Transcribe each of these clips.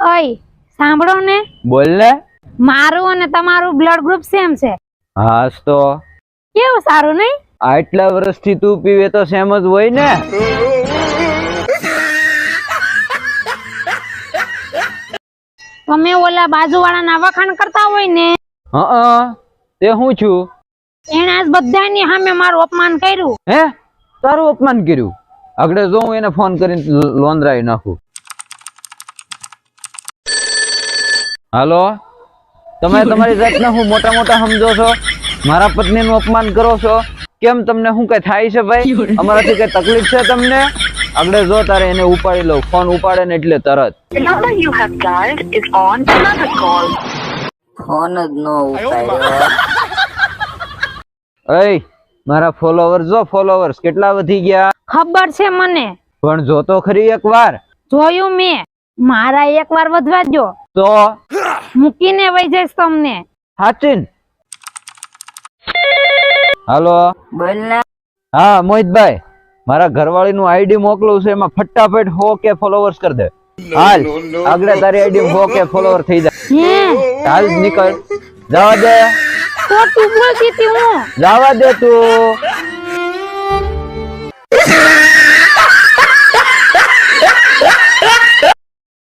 ઓય સાંભળો ને. બોલ ને. મારું અને તમારું બ્લડ ગ્રુપ સેમ છે. હા તો. કેવું સારું નહીં? આટલા વર્ષથી તું પીવે તો સેમ જ હોય ને. તમે ઓલા બાજુવાળાના વખાણ કરતા હોય ને. હા તે હું છું? એને આજ બધાની સામે મારું અપમાન કર્યું. હે? તારું અપમાન કર્યું? આગળ જો હું એને ફોન કરીને લો- લોંદરાઈ નાખું. હાલો? તમે તમારી જાતને હું મોટા મોટા સમજો છો? મારા પત્નીનું અપમાન કરો છો? કેમ તમને શું કઈ થાય છે ભાઈ? અમારાથી કઈ તકલીફ છે તમને? આગળ જો તારે એને ઉપાડી લઉં ફોન ઉપાડે ને એટલે તરત. ફોન જ ન ઉપાડ્યો. અય મારા ફોલોવર જો ફોલોવર્સ કેટલા વધી ગયા? ખબર છે મને. પણ જોતો ખરી એક વાર જોયું મેં. મારા એક વાર વધવા જો તો? મૂકીને વહી જઈશ તમને. હાચીન હાલો? બોલ ને હા મોહિતભાઈ મારા ઘરવાળીનું આઈડી મોકલું છે એમાં ફટાફટ હો કે ફોલોવર્સ કરી દે. હાલ આગળ તારી આઈડી હો કે ફોલોવર થઈ જાય. હાલ નીકળ. જવા દે. તું બોલતી હતી હું. જવા દે તું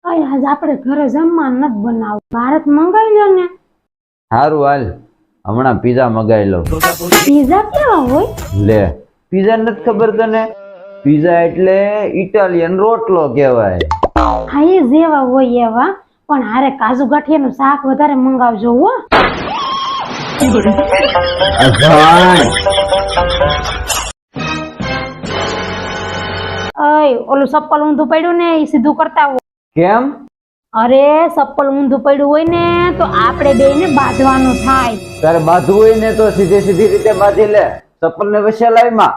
અય આજ આપણે ઘરે જમવાનું નથી બનાવું ભારત મંગાવી લો ને. સારું હાલ હમણાં પીઝા મંગાવી લો પીઝા કેવા હોય? લે પીઝા નથી ખબર તને? પીઝા એટલે ઇટાલિયન રોટલો કહેવાય. હા એ જેવા હોય એવા પણ હારે કાજુ ગાંઠિયાનું શાક વધારે મંગાવજો હો. ઓલું ચપ્પલ ઊંધું પડ્યું ને એ સીધું કરતા કેમ? અરે ચપ્પલ ઊંધું પડ્યું હોય ને તો આપણે બે ને બાંધવાનું થાય. તારે બાંધવું હોય ને તો સીધી સીધી રીતે બાંધી લે. સપ્પલ ને વસેલાયમાં.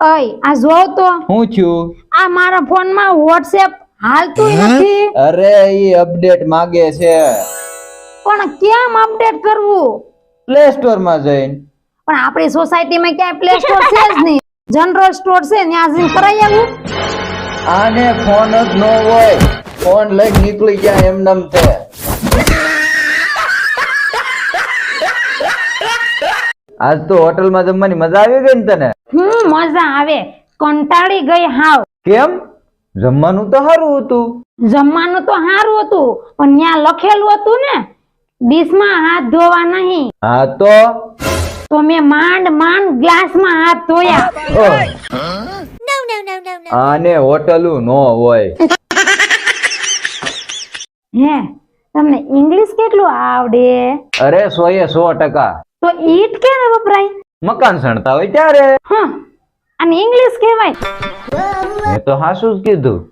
અય આ જો તો. હું છું? આ મારા ફોનમાં વોટ્સએપ હાલતું નથી. અરે ઈ અપડેટ માંગે છે. પણ કેમ અપડેટ કરવું? પ્લે સ્ટોરમાં જઈને. પણ આપણી સોસાયટીમાં ક્યાંય પ્લે સ્ટોર છે જ નહીં. જનરલ સ્ટોર છે ત્યાં જઈને કરાઈ આવું આને ફોન જ ન હોય. ફોન લઈ નીકળી ગયા એમ નમ તે. આજ તો હોટલમાં જમવાની મજા આવી ગઈ ને તને? હમ મજા આવે. કંટાળી ગઈ હાવ. કેમ? જમવાનું તો સારું હતું. જમવાનું તો સારું હતું પણ ત્યાં લખેલું હતું ને ડીશમાં હાથ ધોવા નહીં. હા તો? તો મેં માંડ માંડ ગ્લાસમાં હાથ ધોયા. આને હોટલું નો હોય. હે તમને ઇંગ્લિશ કેટલું આવડે? અરે સો એ સો ટકા. તો ઈટ ક્યારે વપરાય? મકાન સણતા હોય ત્યારે. હા અને ઇંગ્લિશ કહેવાય. મેં તો હાસું જ કીધું.